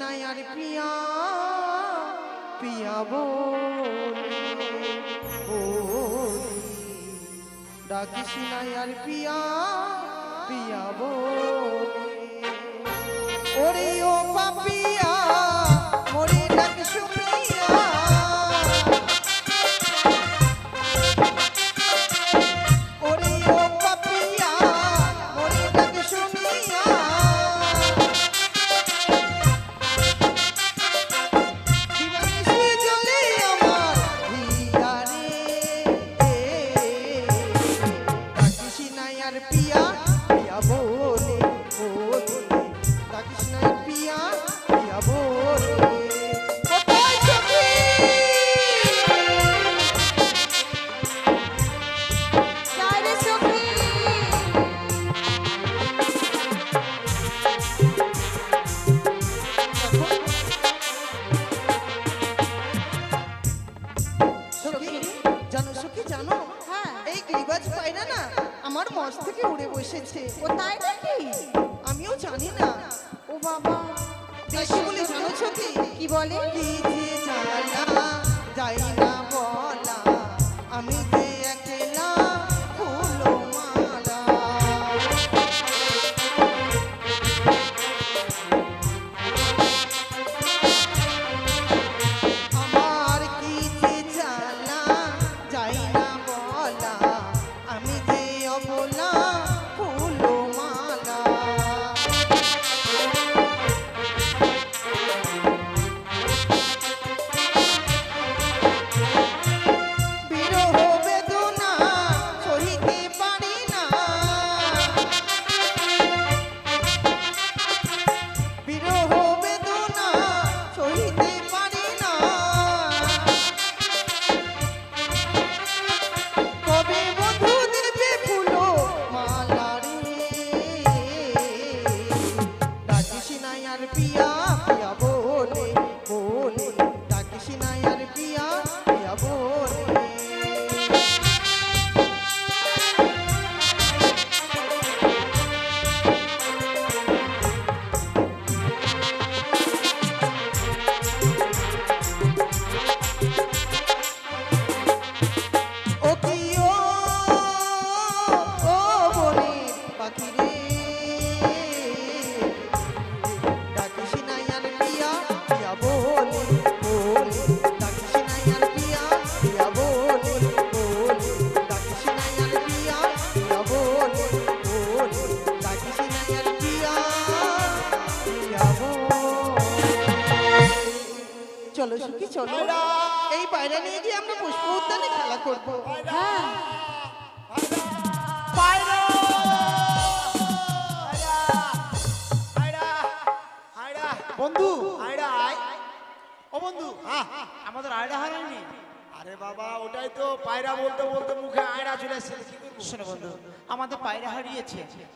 নাই আর পিয়া পিয়া ও নাই আর পিয়া পিয়া বলে ওরে ও পাপিয়া কি বলে? যাই না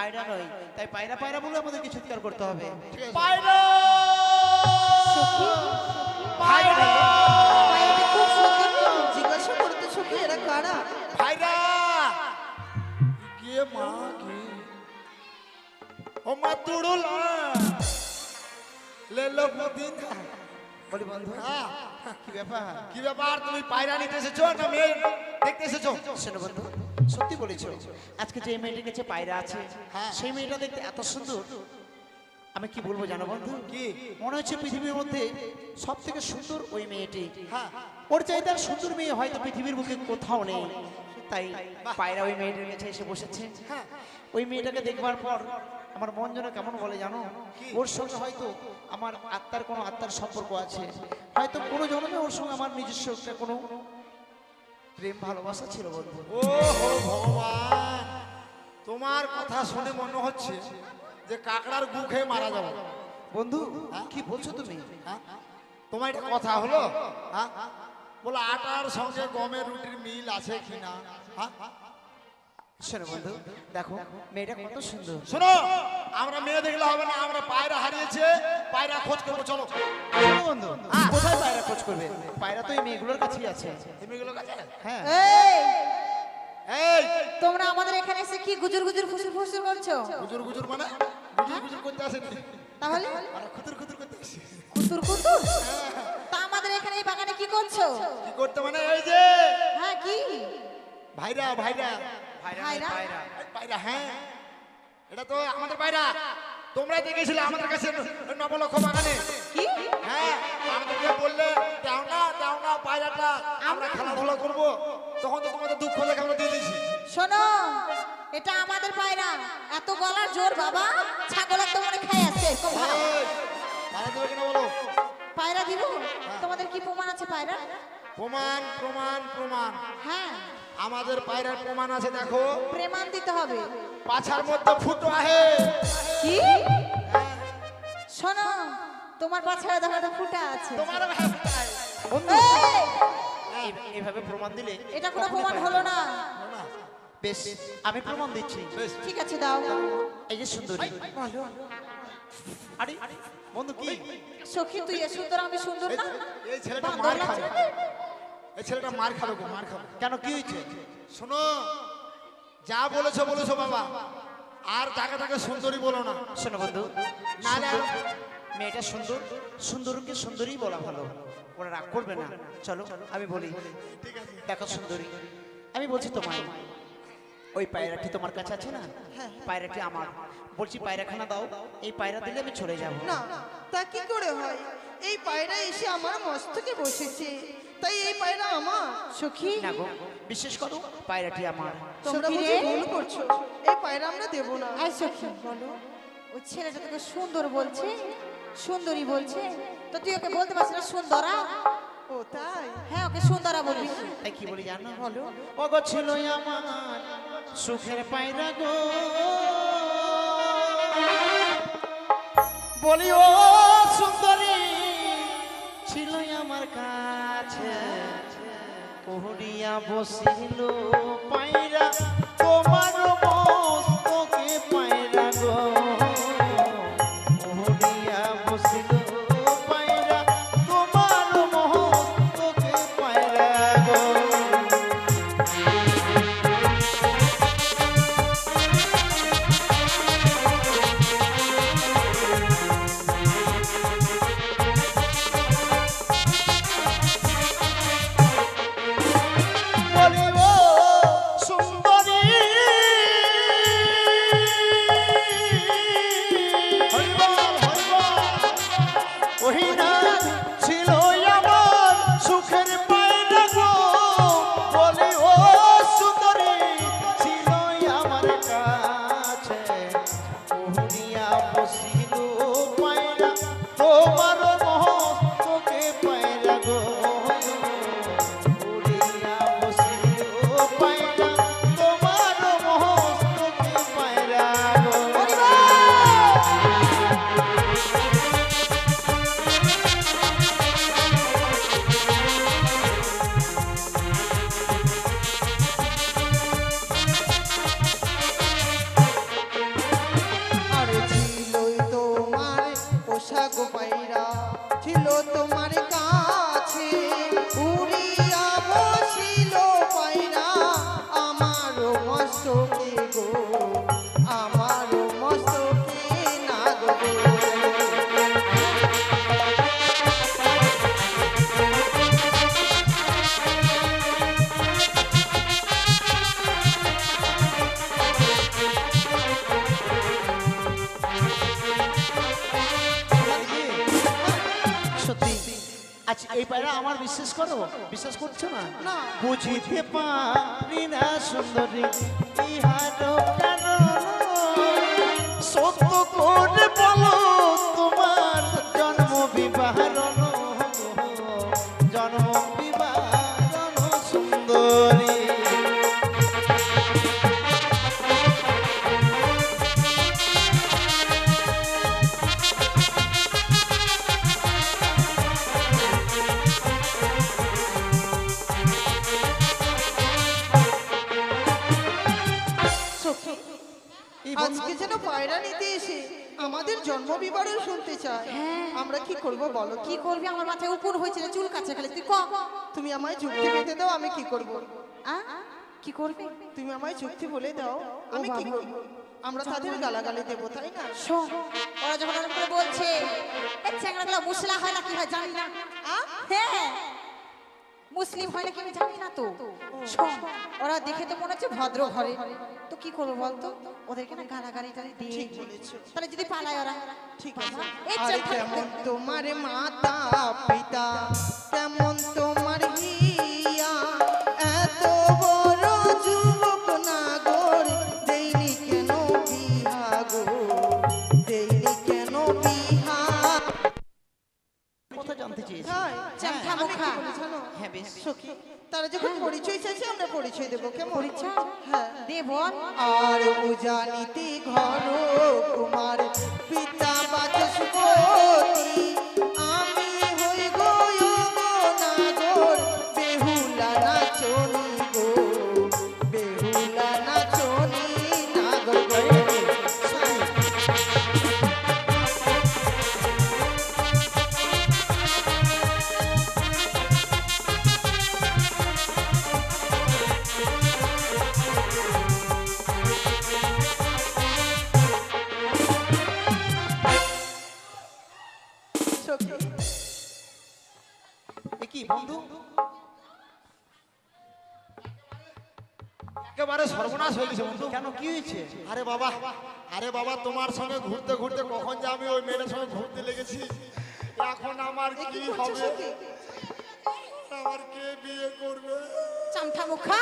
আয়ডা নয় তাই পায়রা পায়রা বলে আমাদেরকে চিৎকার করতে হবে। পায়রা! পায়রা! জিজ্ঞাসা করতে সুখী এরা কারা? পায়রা কে মা কে? ও মা তুড়ুল লে লো বলি বন্ধু। হ্যাঁ কি ব্যাপার? কি ব্যাপার? তুমি পায়রা নিতে এসেছ না মেয়ে? দেখতে এসেছ? শোনো বন্ধু। সত্যি বলেছ। আজকে যে মেয়েটির কাছে পায়রা আছে সেই মেয়েটা দেখতে এত সুন্দর। আমি কি বলব জানো বন্ধু? কি? মনে হচ্ছে পৃথিবীর মধ্যে সব থেকে সুন্দর ওই মেয়েটি। হ্যাঁ। ওর আর সুন্দর মেয়ে হয়তো পৃথিবীর বুকে কোথাও নেই। তাই পায়রা ওই মেয়েটার কাছে এসে বসেছে। হ্যাঁ। ওই মেয়েটাকে দেখবার পর আমার মন যেন কেমন বলে জানো? ওর সঙ্গে হয়তো আমার আত্মার কোনো আত্মার সম্পর্ক আছে। হয়তো কোনো জন্মে ওর সঙ্গে আমার নিজস্ব একটা কোনো প্রেম ভালোবাসা ছিল বন্ধু। ও ভগবান তোমার কথা শুনে মনে হচ্ছে যে কাকড়ার গু খেয়ে মারা যাব। বন্ধু কি বলছো তুমি? হ্যাঁ? তোমার একটা কথা হলো? হ্যাঁ? বলো আটার সঙ্গে গমের রুটির মিল আছে কিনা? হ্যাঁ? শোনো বন্ধু দেখো মেয়েটা কত সুন্দর। শোনো আমরা মেয়ে দেখলে হবে না আমরা পায়রা হারিয়েছে পায়রা খোঁজ করব চলো। বন্ধু কোথায় পায়রা খোঁজ করবে? পায়রা তো এই মেয়েগুলোর কাছেই আছে। এই মেয়েগুলোর কাছে? হ্যাঁ। এই! এই! তোমরা আমাদের এখানে এসে কি গুজুর গুজুর ফুসুর ফুসুর করছ? গুজুর গুজুর মানে? গুজুর গুজুর করতে আসেনি। তাহলে? খুতুর খুতুর করতে আসি। কুতুর কুতুর তা আমাদের এখানে এই বাগানে কি করছ? কি করতে মানে? এই যে! হ্যাঁ কি? ভাইরা ভাইরা পায়রা হ্যাঁ। এটা তো আমাদের পায়রা। তোমরা দেখেছিলে আমাদের কাছে নবলক্ষ বাগানে। কি? হ্যাঁ আমাদেরকে বললে দাও না দাও না পায়রাটা আমরা খেলাধুলা করব। তখন তো তোমাদের দুঃখ দেখে আমরা দিয়ে দিয়েছি। শোনো এটা আমাদের পায়রা। এত গলার জোর বাবা। ছাগলের তো মনে খাই আছে খুব ভালো। পায়রা দেবে কিনা বলো? পায়রা দিব? তোমাদের কি প্রমাণ আছে পায়রা প্রমাণ প্রমাণ প্রমাণ। হ্যাঁ। আমাদের পায়রার প্রমাণ আছে দেখো। প্রমাণ দিতে হবে। পাছার মধ্যে ফুটো আহে। কি? শোনো তোমার পাছাড়া দেখা তো ফুটা আছে। তোমার এইভাবে প্রমাণ দিলে এটা কোনো প্রমাণ হলো না। না, বেশ আমি প্রমাণ দিচ্ছি। বেশ। ঠিক আছে দাও। এই যে সুন্দরী। বলো। আরে বন্ধু কি? সখী তুই এ সুন্দর আমি সুন্দর না? এই ছেলেটা মার খাবে। না? এই ছেলেটা মার খাবে গো মার খাবে। কেন কি হয়েছে? শোনো যা বলেছ বলেছ বাবা। আর তাকে তাকে সুন্দরী বলো না। শোনো বন্ধু নাহলে আর- মেয়েটা সুন্দর সুন্দরকে সুন্দরী বলা ভালো। ওরা রাগ করবে না। চলো আমি বলি ঠিক আছে। দেখো সুন্দরী আমি বলছি তোমায় ওই পায়রাটি তোমার কাছে আছে না? পায়রাটি আমার? বলছি পায়রাখানা দাও এই পায়রা দিলে আমি চলে যাব। না তা কি করে হয়? এই পায়রা এসে আমার মস্তকে বসেছে। তাই এই পায়রা আমার। সখী? না গো বিশেষ করো পায়রাটি আমার। তোমরা বুঝি ভুল করছ। এই পায়রা আমরা দেবো না। সখী। বলো ওই ছেলেটা তোকে সুন্দর বলছে সুন্দরী বলছে। তো তুই ওকে বলতে পারছিস না সুন্দরা? ও তাই? হ্যাঁ ওকে সুন্দরা বলবি। তাই কি বলি জানো? বলো। ও গো ছিল আমার সুখের পায়রা গো। বলি ও সুন্দরী কাছে কোহরিয়া বসিল পায়রা। পোশাক পায়রা ছিল তোমার কাছে আমার বিশ্বাস করো? বিশ্বাস করছ না। বুঝিতে পারি না সুন্দরী। ইহার কারণ সত্য করে তুমি আমায় চুক্তি বলে দাও আমি কি। করব? আমরা তাদের গালাগালি দেবো তাই না? ওরা যখন ওরকম করে বলছে এই চ্যাংড়াগুলো মুসলা হয় না কি হয় জানি না। হ্যাঁ মুসলিম হয় না কি আমি জানি না তো। ওরা দেখে তো মনে হচ্ছে ভদ্র ঘরে। তো কি করব বলতো? ওদেরকে না গালাগালি টালি দিয়ে। তাহলে যদি পালায় ওরা? ঠিক আছে। কেমন তোমার মাতা পিতা কেমন তোমার হিয়া মুখা। হ্যাঁ বেশ। সখী তারা যখন পরিচয় চাইছে আমরা পরিচয় দেবো কেমন? পরিচয়? হ্যাঁ। দেব আর উজানিতে ঘর কুমার সর্বনাশ হয়ে গেছে বন্ধু? কেন কি হয়েছে? আরে বাবা আরে বাবা তোমার সঙ্গে ঘুরতে ঘুরতে কখন যে আমি ওই মেয়েটার সঙ্গে ঘুরতে লেগেছি? এখন আমার কি কি হবে? আমার কে বিয়ে করবে? চামঠা মুখা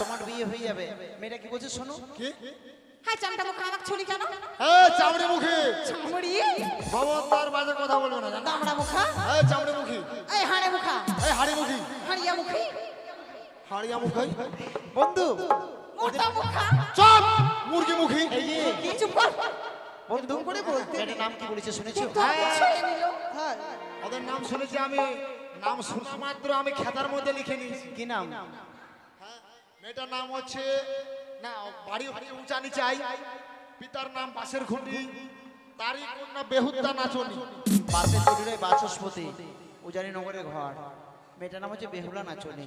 তোমার বিয়ে হয়ে যাবে। মেয়েটা কি বলছে শোনো? কি? হ্যাঁ চামটা মুখা আমাকে ছুরি কেন? এই চামড়ি মুখী চামড়ি? খবরদার বাজে কথা বলবে না দামড়া মুখা এই চামড়ি মুখী এই হাড়ে মুখা এই হাড়ি মুখী হাড়িয়া মুখী হাড়িয়া মুখী বন্ধু চপ! মুরগি মুখী। চুপ কর। বন্ধু করে বলতে মেয়েটার নাম কি বলেছে শুনেছো? নিল। হ্যাঁ। ওদের নাম শুনেছি আমি নাম শোনা মাত্র আমি খাতার মধ্যে লিখে নিয়েছি। কি নাম? মেয়েটার নাম হচ্ছে না বাড়ি হচ্ছে উঁচা নিচাই পিতার নাম বাসের খুঁটি তারই কন্যা বেহুদ্দা নাচনি। বাসের চুরিরাই বাচস্পতি। উজানি নগরের ঘর। মেয়েটার নাম হচ্ছে বেহুলা নাচনি।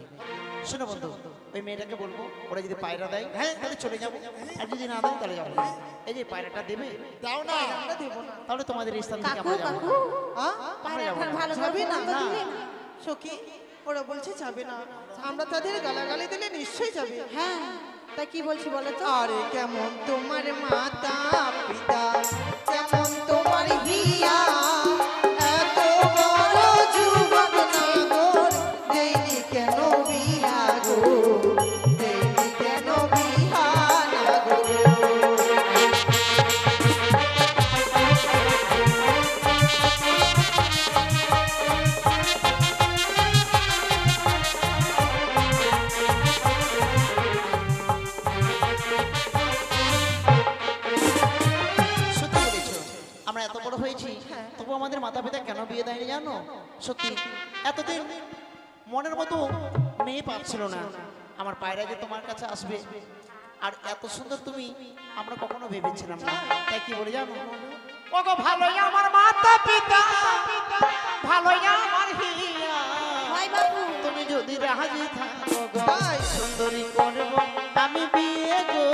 শোনো বন্ধু ওই মেয়েটাকে বলব ওরা যদি পায়রা দেয় হ্যাঁ তাহলে চলে যাব আর যদি না দেয় তাহলে যাব এই যে পায়রাটা দেবে দাও না আমরা দেবো না। তাহলে তোমাদের স্থান থেকে আমরা যাব ভালো যাবে না সখী ওরা বলছে যাবে না। আমরা তাদের গালাগালি দিলে নিশ্চয়ই যাবে। হ্যাঁ তাই কি বলছি বলো তো? আরে কেমন তোমার মাতা পিতা কেমন সুন্দর তুমি আমরা কখনো ভেবেছিলাম না। তাই কি বলে জানো? ওগো ভালোই আমার মাতা পিতা ভালোই আমার হিয়া। বাবু তুমি যদি রাজি থাকো সুন্দরী করব আমি বিয়ে গো।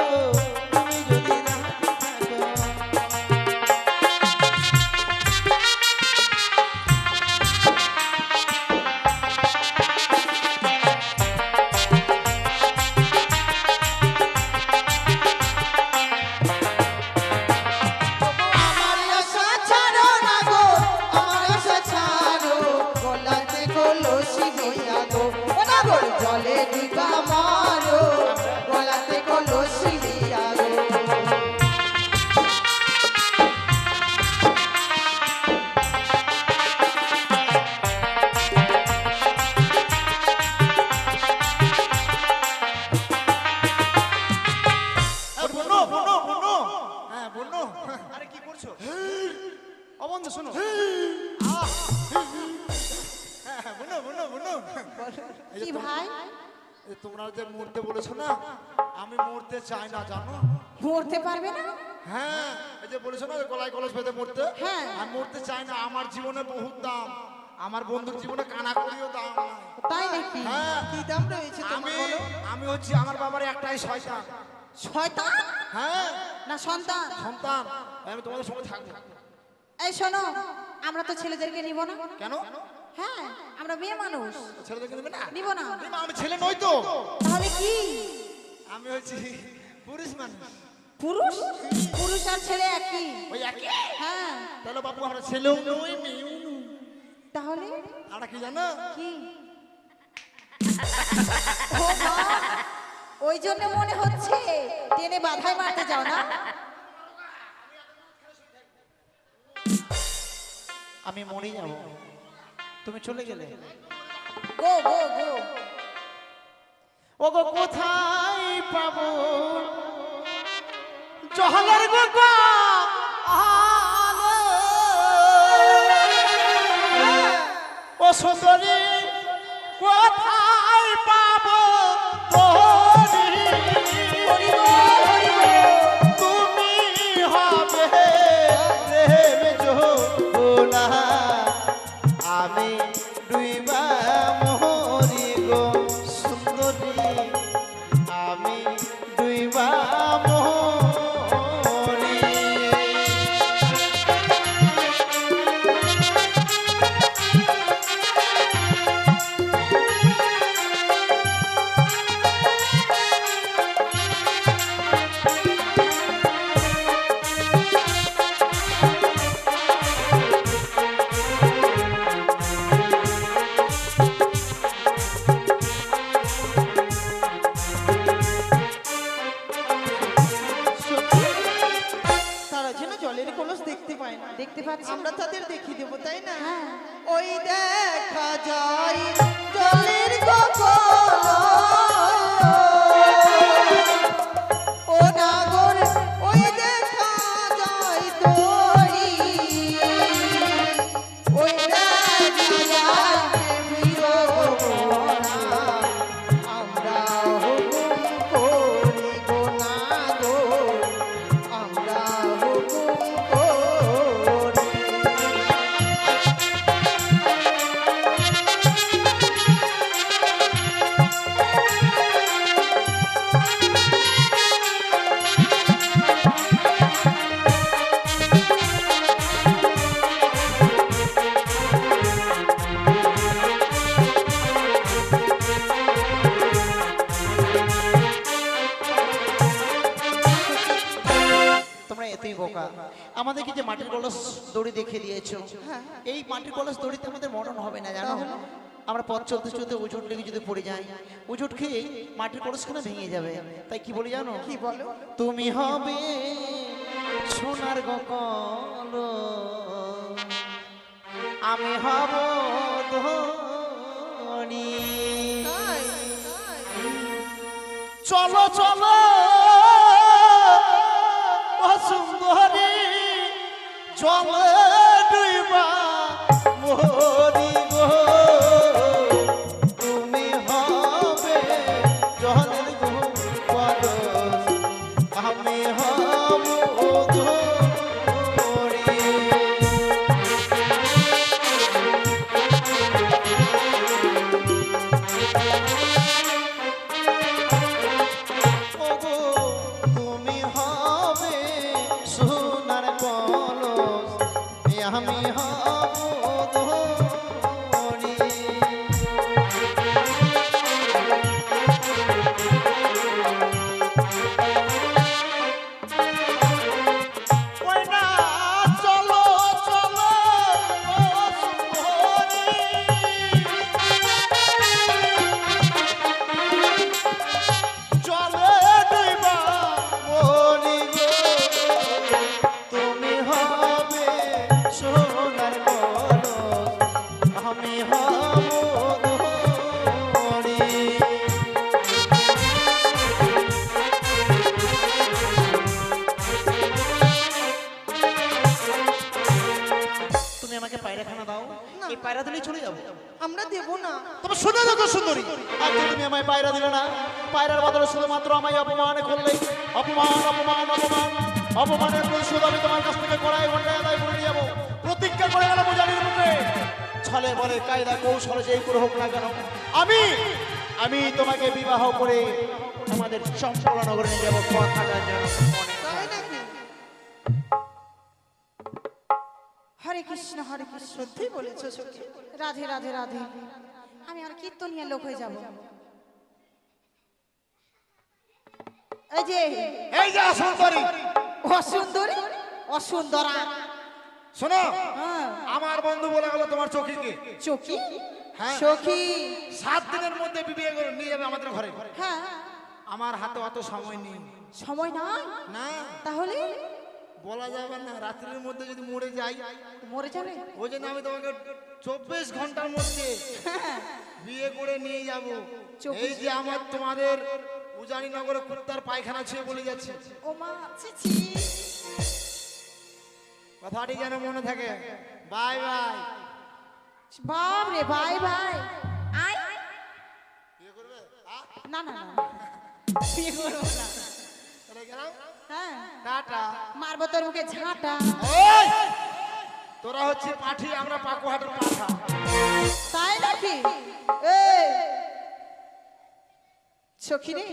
চাই না জানো? মরতে পারবে না? হ্যাঁ এই যে বলেছ না গলায় কলস বেঁধে মরতে? হ্যাঁ। আমি মরতে চাই না আমার জীবনে বহুত দাম। আমার বন্ধুর জীবনে কানা করিও দাম তাই নাকি? হ্যাঁ। কি দাম রয়েছে তোমার আমি বলো? আমি হচ্ছি আমার বাবার একটাই শয়তান। শয়তান? হ্যাঁ। না সন্তান। সন্তান। আমি তোমাদের সঙ্গে থাকব। এই শোনো আমরা তো ছেলেদেরকে নিব না। কেন? হ্যাঁ আমরা মেয়ে মানুষ। ছেলেদেরকে নেবে না? নিব না। না, আমি ছেলে নই তো। তাহলে কি? আমি হচ্ছি পুরুষ মানুষ। পুরুষ? পুরুষ আর ছেলে একই। ওই একই? হ্যাঁ। তাহলে বাবু আমরা ছেলেও নই মেয়েও নই। তাহলে? আর কি জানো? কি? ওই জন্য মনে হচ্ছে টেনে বাধাই মারতে যাও না? আমি মরে যাব। তুমি চলে গেলে। গো গো গো। ওগো কোথায় পাব জহলের গো। ও সুন্দরী কোথায় পথ চলতে চলতে উজুট লেগে যদি পড়ে যায় উজুট খেয়ে মাটির কলসখানে ভেঙে যাবে। তাই কি বলি জানো? কি বলো? তুমি হবে সোনার গকল। আমি হব ধনী। চলো চলো। সুন্দরী চলে ডুইবা মোরি আমরা দেবো না। তবে শুনে দেখো সুন্দরী। আজকে তুমি আমায় পায়রা দিলে না, পায়রার বদলে শুধুমাত্র আমায় অপমান করলে। অপমান অপমান অপমান। অপমানের প্রতিশোধ আমি তোমার কাছ থেকে কড়াই ঘন্টায় আদায় করে যাব। প্রতিজ্ঞা করে গেলাম জানির মুখে। ছলে বলে কায়দা কৌশল যেই করে হোক না কেন, আমি আমি তোমাকে বিবাহ করে আমাদের সম্পূর্ণ নগরে নিয়ে যাব কথাটা যেন মনে হরে কৃষ্ণ হরে কৃষ্ণ সত্যি বলেছ রাধে রাধে রাধে। আমি আর কীর্তনিয়া লোক হয়ে যাব। এই যে এই যে সুন্দরী অসুন্দরী? অসুন্দরা। শোনো হ্যাঁ। আমার বন্ধু বলে গেল তোমার চকিকে। চকি? হ্যাঁ। সখী সাত দিনের মধ্যে বিয়ে করে নিয়ে যাবে আমাদের ঘরে। হ্যাঁ। আমার হাতে অত সময় নেই। সময় নাই? না। তাহলে? বলা যাবে না রাত্রির মধ্যে যদি মরে যাই মরে যাবে? ওই জন্য আমি তোমাকে চব্বিশ ঘণ্টার মধ্যে। বিয়ে করে নিয়ে যাব। এই যে আমার তোমাদের উজানি নগরে কুত্তার পায়খানা ছুঁয়ে বলে যাচ্ছে। ও মা কথাটি যেন মনে থাকে। Bye bye. বাপ রে বাই ভাই আই। বিয়ে করবে? না না না বিয়ে করব না। হ্যাঁ। টাটা। মারবো তোর মুখে ঝাঁটা। তোরা হচ্ছে পাঠি আমরা পাকুহাটের পাঠা। তাই নাকি? এই! সখী রে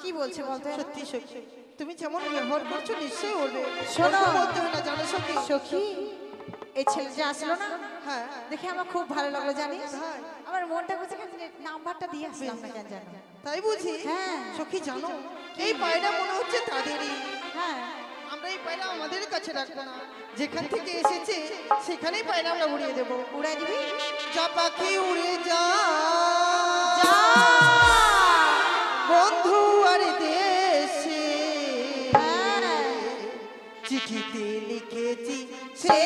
কি বলছে বলতে সত্যি সখী। তুমি যেমন ব্যবহার করছ নিশ্চয়ই বলবে শোনো। বলতে হয় না জানো সখী? সখী এই ছেলে যে আসলো না? হ্যাঁ। দেখে আমার খুব ভালো লাগল জানিস? তাই? আমার মনটা বুঝে গেছে নাম্বারটা দিয়ে আসলাম না কেন জানো তাই বুঝি? হ্যাঁ। সখী জানো এই পায়রা মনে হচ্ছে তাদেরই। হ্যাঁ। আমরা এই পায়রা আমাদের কাছে রাখব না। যেখান থেকে এসেছে সেখানেই পায়রা আমরা উড়িয়ে দেবো। উড়াই দিবি? যা পাখি উড়ে যা। যা। বন্ধু আর দেশে। হ্যাঁ। চিঠিতে লিখেছি সে